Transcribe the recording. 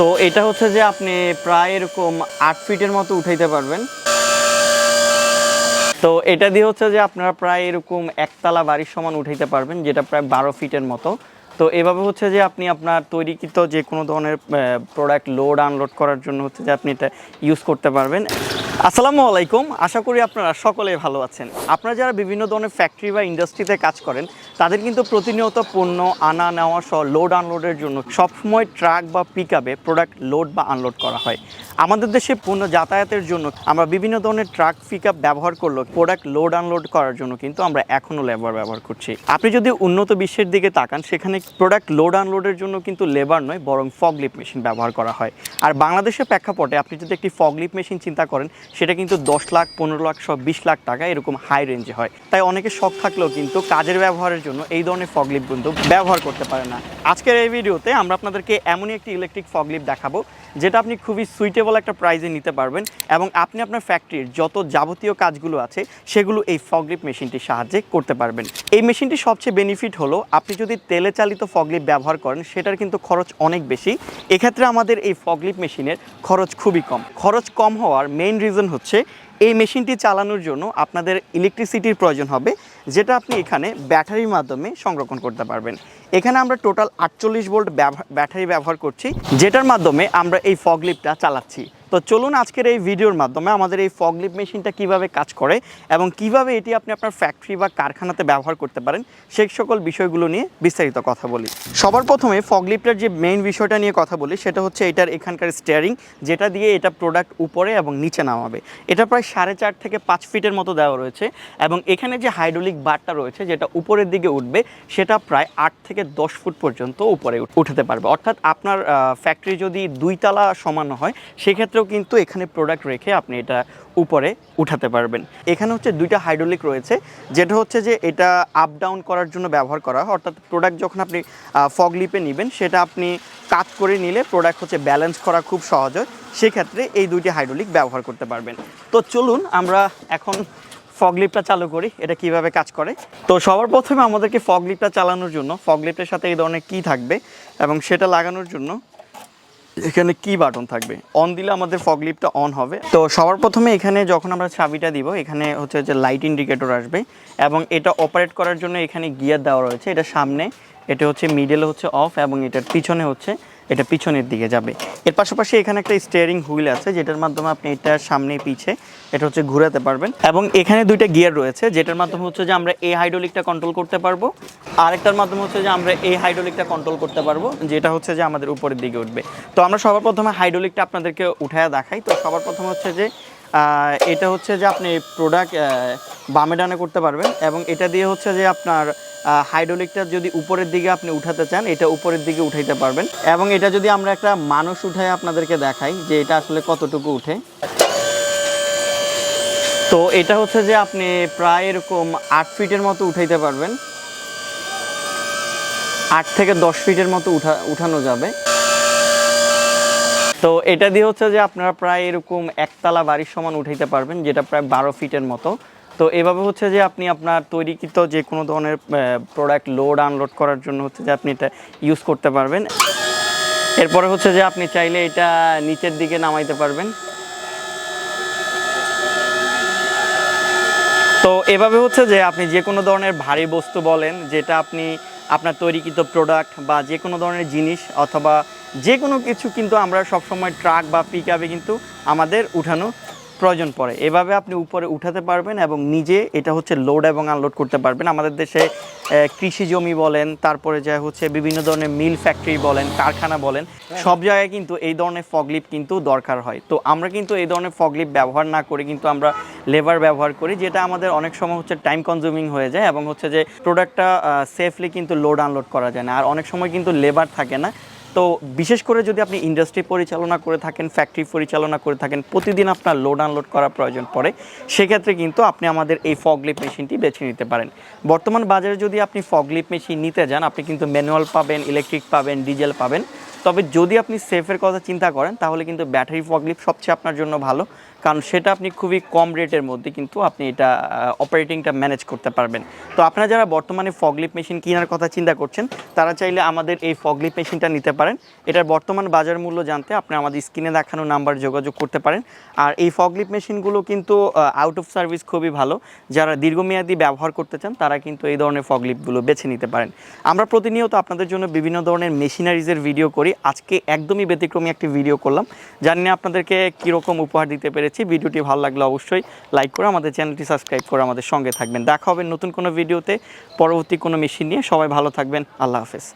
তো এটা হচ্ছে যে আপনি প্রায় এরকম আট ফিটের মতো উঠাইতে পারবেন। তো এটা দিয়ে হচ্ছে যে আপনারা প্রায় এরকম একতলা বাড়ির সমান উঠাইতে পারবেন, যেটা প্রায় বারো ফিটের মতো। তো এভাবে হচ্ছে যে আপনি আপনার তৈরিকৃত যে কোনো ধরনের প্রোডাক্ট লোড আনলোড করার জন্য হচ্ছে যে আপনি এটা ইউজ করতে পারবেন। আসসালামু আলাইকুম, আশা করি আপনারা সকলেই ভালো আছেন। আপনারা যারা বিভিন্ন ধরনের ফ্যাক্টরি বা ইন্ডাস্ট্রিতে কাজ করেন, তাদের কিন্তু প্রতিনিয়ত পণ্য আনা, নেওয়া সহ লোড আনলোডের জন্য সবসময় ট্রাক বা পিক প্রোডাক্ট লোড বা আনলোড করা হয়। আমাদের দেশে পণ্য যাতায়াতের জন্য আমরা বিভিন্ন ধরনের ট্রাক পিক ব্যবহার করলেও প্রোডাক্ট লোড আনলোড করার জন্য কিন্তু আমরা এখনও লেবার ব্যবহার করছি। আপনি যদি উন্নত বিশ্বের দিকে তাকান, সেখানে প্রোডাক্ট লোড আনলোডের জন্য কিন্তু লেবার নয়, বরং ফগলিপ মেশিন ব্যবহার করা হয়। আর বাংলাদেশের প্রেক্ষাপটে আপনি যদি একটি ফগলিপ মেশিন চিন্তা করেন, সেটা কিন্তু দশ লাখ, পনেরো লাখ সব বিশ লাখ টাকা এরকম হাই রেঞ্জে হয়। তাই অনেকে শখ থাকলেও কিন্তু কাজের ব্যবহারের জন্য এই ধরনের ফগলিপ কিন্তু ব্যবহার করতে পারে না। আজকের এই ভিডিওতে আমরা আপনাদেরকে এমনই একটি ইলেকট্রিক ফগলিপ দেখাবো, যেটা আপনি খুবই সুইটেবল একটা প্রাইজে নিতে পারবেন এবং আপনি আপনার ফ্যাক্টরির যত যাবতীয় কাজগুলো আছে, সেগুলো এই ফগলিপ মেশিনটির সাহায্যে করতে পারবেন। এই মেশিনটির সবচেয়ে বেনিফিট হলো, আপনি যদি তেলে চালিত ফগলিপ ব্যবহার করেন, সেটার কিন্তু খরচ অনেক বেশি। এক্ষেত্রে আমাদের এই ফগলিপ মেশিনের খরচ খুবই কম। খরচ কম হওয়ার মেইন রিজন হচ্ছে, এই মেশিনটি চালানোর জন্য আপনাদের ইলেকট্রিসিটির প্রয়োজন হবে, যেটা আপনি এখানে ব্যাটারির মাধ্যমে সংরক্ষণ করতে পারবেন। এখানে আমরা টোটাল আটচল্লিশ ভোল্ট ব্যাটারি ব্যবহার করছি, যেটার মাধ্যমে আমরা এই ফগলিপটা চালাচ্ছি। তো চলুন আজকের এই ভিডিওর মাধ্যমে আমাদের এই ফগলিপ মেশিনটা কীভাবে কাজ করে এবং কীভাবে এটি আপনি আপনার ফ্যাক্টরি বা কারখানাতে ব্যবহার করতে পারেন, সেই সকল বিষয়গুলো নিয়ে বিস্তারিত কথা বলি। সবার প্রথমে ফগলিপটার যে মেইন বিষয়টা নিয়ে কথা বলি, সেটা হচ্ছে এটার এখানকার স্টিয়ারিং যেটা দিয়ে এটা প্রোডাক্ট উপরে এবং নিচে নামাবে। এটা প্রায় সাড়ে চার থেকে পাঁচ ফিটের মতো দেওয়া রয়েছে এবং এখানে যে হাইড্রোলিক বারটা রয়েছে, যেটা উপরের দিকে উঠবে, সেটা প্রায় আট থেকে দশ ফুট পর্যন্ত উপরে উঠ- উঠাতে পারবে। অর্থাৎ আপনার ফ্যাক্টরি যদি দুই দুইতলা সমান হয় সেক্ষেত্রেও কিন্তু এখানে প্রোডাক্ট রেখে আপনি এটা উপরে উঠাতে পারবেন। এখানে হচ্ছে দুইটা হাইড্রোলিক রয়েছে, যেটা হচ্ছে যে এটা আপ ডাউন করার জন্য ব্যবহার করা হয়। অর্থাৎ প্রোডাক্ট যখন আপনি ফগ লিপে নেবেন, সেটা আপনি কাট করে নিলে প্রোডাক্ট হচ্ছে ব্যালেন্স করা খুব সহজ হয়। সেক্ষেত্রে এই দুইটি হাইড্রোলিক ব্যবহার করতে পারবেন। তো চলুন আমরা এখন ফগ লিপটা চালু করি, এটা কীভাবে কাজ করে। তো সবার প্রথমে আমাদেরকে ফগ লিপটা চালানোর জন্য ফগ লিপটার সাথে এই ধরনের কি থাকবে এবং সেটা লাগানোর জন্য এখানে কি বাটন থাকবে। অন দিলে আমাদের ফগ লিপটা অন হবে। তো সবার প্রথমে এখানে যখন আমরা চাবিটা দিব, এখানে হচ্ছে যে লাইট ইন্ডিকেটর আসবে এবং এটা অপারেট করার জন্য এখানে গিয়ার দেওয়া রয়েছে। এটা সামনে, এটা হচ্ছে মিডেল হচ্ছে অফ এবং এটার পিছনে হচ্ছে এটা পিছনের দিকে যাবে। এর পাশাপাশি এখানে একটা স্টিয়ারিং হুইল আছে, যেটার মাধ্যমে আপনি এটা সামনে পিছে এটা হচ্ছে ঘোরাতে পারবেন। এবং এখানে দুইটা গিয়ার রয়েছে, যেটার মাধ্যমে হচ্ছে যে আমরা এই হাইড্রোলিকটা কন্ট্রোল করতে পারব, আরেকটার মাধ্যমে হচ্ছে যে আমরা এই হাইড্রোলিকটা কন্ট্রোল করতে পারব, যেটা হচ্ছে যে আমাদের উপরের দিকে উঠবে। তো আমরা সবার প্রথমে হাইড্রোলিকটা আপনাদেরকে উঠায় দেখাই। তো সবার প্রথমে হচ্ছে যে এটা হচ্ছে যে আপনি প্রোডাক্ট বামে ডানে করতে পারবেন এবং এটা দিয়ে হচ্ছে যে আপনার হাইড্রোলিকটা যদি উপরের দিকে আপনি উঠাতে চান, এটা উপরের দিকে উঠাইতে পারবেন। এবং এটা যদি আমরা একটা মানুষ উঠাই আপনাদেরকে দেখাই যে এটা আসলে কতটুকু উঠে। তো এটা হচ্ছে যে আপনি প্রায় এরকম আট ফিটের মতো উঠাইতে পারবেন। আট থেকে দশ ফিটের মতো উঠা, উঠানো যাবে। তো এটা দিয়ে হচ্ছে যে আপনারা প্রায় এরকম একতলা বাড়ির সমান উঠাইতে পারবেন, যেটা প্রায় বারো ফিটের মতো। তো এভাবে হচ্ছে যে আপনি আপনার তৈরিকৃত যে কোনো ধরনের প্রোডাক্ট লোড আনলোড করার জন্য হচ্ছে যে আপনি এটা ইউজ করতে পারবেন। এরপরে হচ্ছে যে আপনি চাইলে এটা নিচের দিকে নামাইতে পারবেন। তো এভাবে হচ্ছে যে আপনি যে কোনো ধরনের ভারী বস্তু বলেন, যেটা আপনি আপনার তৈরিকৃত প্রোডাক্ট বা যে কোনো ধরনের জিনিস অথবা যে কোনো কিছু কিন্তু আমরা সবসময় ট্রাক বা পিক কিন্তু আমাদের উঠানো প্রয়োজন পড়ে। এভাবে আপনি উপরে উঠাতে পারবেন এবং নিজে এটা হচ্ছে লোড এবং আনলোড করতে পারবেন। আমাদের দেশে কৃষি জমি বলেন তারপরে যা হচ্ছে বিভিন্ন ধরনের মিল ফ্যাক্টরি বলেন কারখানা বলেন সব জায়গায় কিন্তু এই ধরনের ফগলিপ কিন্তু দরকার হয়। তো আমরা কিন্তু এই ধরনের ফগলিপ ব্যবহার না করে কিন্তু আমরা লেবার ব্যবহার করি যেটা আমাদের অনেক সময় হচ্ছে টাইম কনজিউমিং হয়ে যায় এবং হচ্ছে যে প্রোডাক্টটা সেফলি কিন্তু লোড আনলোড করা যায় না। আর অনেক সময় কিন্তু লেবার থাকে না। তো বিশেষ করে যদি আপনি ইন্ডাস্ট্রি পরিচালনা করে থাকেন ফ্যাক্টরি পরিচালনা করে থাকেন, প্রতিদিন আপনার লোড আনলোড করা প্রয়োজন পড়ে, সেক্ষেত্রে কিন্তু আপনি আমাদের এই ফগলিপ মেশিনটি বেছে নিতে পারেন। বর্তমান বাজারে যদি আপনি ফগলিপ মেশিন নিতে যান, আপনি কিন্তু ম্যানুয়াল পাবেন ইলেকট্রিক পাবেন ডিজেল পাবেন তবে যদি আপনি সেফের কথা চিন্তা করেন, তাহলে কিন্তু ব্যাটারি ফগলিপ সবচেয়ে আপনার জন্য ভালো। কারণ সেটা আপনি খুবই কম রেটের মধ্যে কিন্তু আপনি এটা অপারেটিংটা ম্যানেজ করতে পারবেন। তো আপনারা যারা বর্তমানে ফগলিপ মেশিন কেনার কথা চিন্তা করছেন, তারা চাইলে আমাদের এই ফগলিপ মেশিনটা নিতে পারেন। এটার বর্তমান বাজার মূল্য জানতে আপনি আমাদের স্ক্রিনে দেখানো নাম্বার যোগাযোগ করতে পারেন। আর এই ফগলিপ মেশিনগুলো কিন্তু আউট অফ সার্ভিস খুবই ভালো। যারা দীর্ঘমেয়াদী ব্যবহার করতে চান, তারা কিন্তু এই ধরনের ফগলিপগুলো বেছে নিতে পারেন। আমরা প্রতিনিয়ত আপনাদের জন্য বিভিন্ন ধরনের মেশিনারিজের ভিডিও করি আজকে একদমই ব্যতিক্রমী একটি ভিডিও করলাম। জানি আপনাদেরকে কীরকম উপহার দিতে পেরেছি। ভিডিওটি ভালো লাগলে অবশ্যই লাইক করে আমাদের চ্যানেলটি সাবস্ক্রাইব করে আমাদের সঙ্গে থাকবেন। দেখা হবে নতুন কোনো ভিডিওতে পরবর্তী কোনো মেশিন নিয়ে। সবাই ভালো থাকবেন। আল্লাহ হাফেজ।